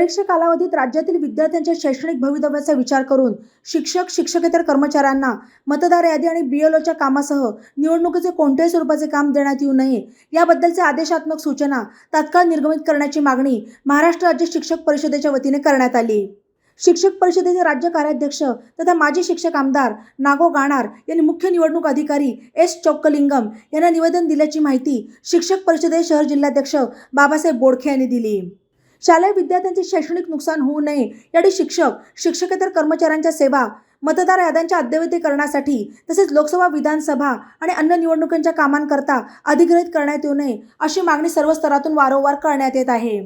परीक्षा कालावधीत राज्यातील विद्यार्थ्यांच्या शैक्षणिक भवितव्याचा विचार करून शिक्षक शिक्षकेतर कर्मचाऱ्यांना मतदार यादी आणि बीएलओच्या कामासह निवडणुकीचे कोणत्याही स्वरूपाचे काम देण्यात येऊ नये याबद्दलचे आदेशात्मक सूचना तात्काळ निर्गमित करण्याची मागणी महाराष्ट्र राज्य शिक्षक परिषदेच्या वतीने करण्यात आली. शिक्षक परिषदेचे राज्य कार्याध्यक्ष तथा माजी शिक्षक आमदार नागो गाणार यांनी मुख्य निवडणूक अधिकारी एस चौक्कलिंगम यांना निवेदन दिल्याची माहिती शिक्षक परिषदेचे शहर जिल्हाध्यक्ष बाबासाहेब बोडखे यांनी दिली. शालेय विद्यार्थ्यांचे शैक्षणिक नुकसान होऊ नये. यासाठी शिक्षक शिक्षकेतर कर्मचाऱ्यांच्या सेवा मतदार याद्यांच्या अद्यवतीकरणासाठी तसेच लोकसभा विधानसभा आणि अन्य निवडणुकांच्या कामांकरता अधिग्रहित करण्यात येऊ नये अशी मागणी सर्व स्तरातून वारंवार करण्यात येत आहे.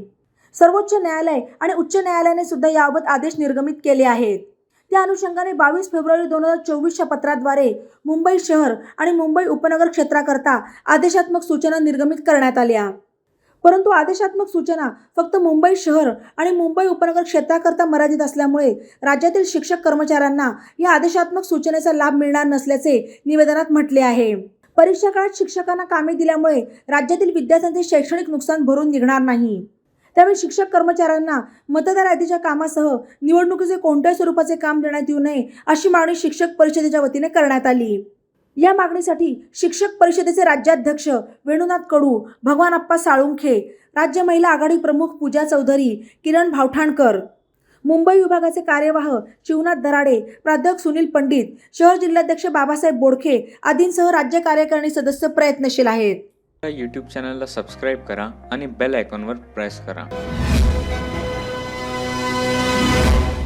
सर्वोच्च न्यायालय आणि उच्च न्यायालयाने सुद्धा याबाबत आदेश निर्गमित केले आहेत. त्या अनुषंगाने बावीस फेब्रुवारी दोन हजार चोवीसच्या पत्राद्वारे मुंबई शहर आणि मुंबई उपनगर क्षेत्राकरता आदेशात्मक सूचना निर्गमित करण्यात आल्या. परंतु आदेशात्मक सूचना फक्त मुंबई शहर आणि मुंबई उपनगर क्षेत्राकरता मर्यादित असल्यामुळे राज्यातील शिक्षक कर्मचाऱ्यांना या आदेशात्मक सूचनेचा लाभ मिळणार नसल्याचे निवेदनात म्हटले आहे. परीक्षा काळात शिक्षकांना कामे दिल्यामुळे राज्यातील विद्यार्थ्यांचे शैक्षणिक नुकसान भरून निघणार नाही. त्यामुळे शिक्षक कर्मचाऱ्यांना मतदार यादीच्या कामासह निवडणुकीचे कोणत्याही स्वरूपाचे काम देण्यात येऊ नये अशी मागणी शिक्षक परिषदेच्या वतीने करण्यात आली. या मागणीसाठी शिक्षक परिषदेचे राज्याध्यक्ष वेणुनाथ कडू भगवान अप्पा साळुंखे राज्य महिला आघाडी प्रमुख पूजा चौधरी किरण भावठाणकर मुंबई विभागाचे कार्यवाह शिवनाथ दराडे प्राध्यापक सुनील पंडित शहर जिल्हाध्यक्ष बाबासाहेब बोडखे आदींसह राज्य कार्यकारिणी सदस्य प्रयत्नशील आहेत. यूट्यूब चॅनलला सबस्क्राईब करा आणि बेल आयकॉनवर प्रेस करा.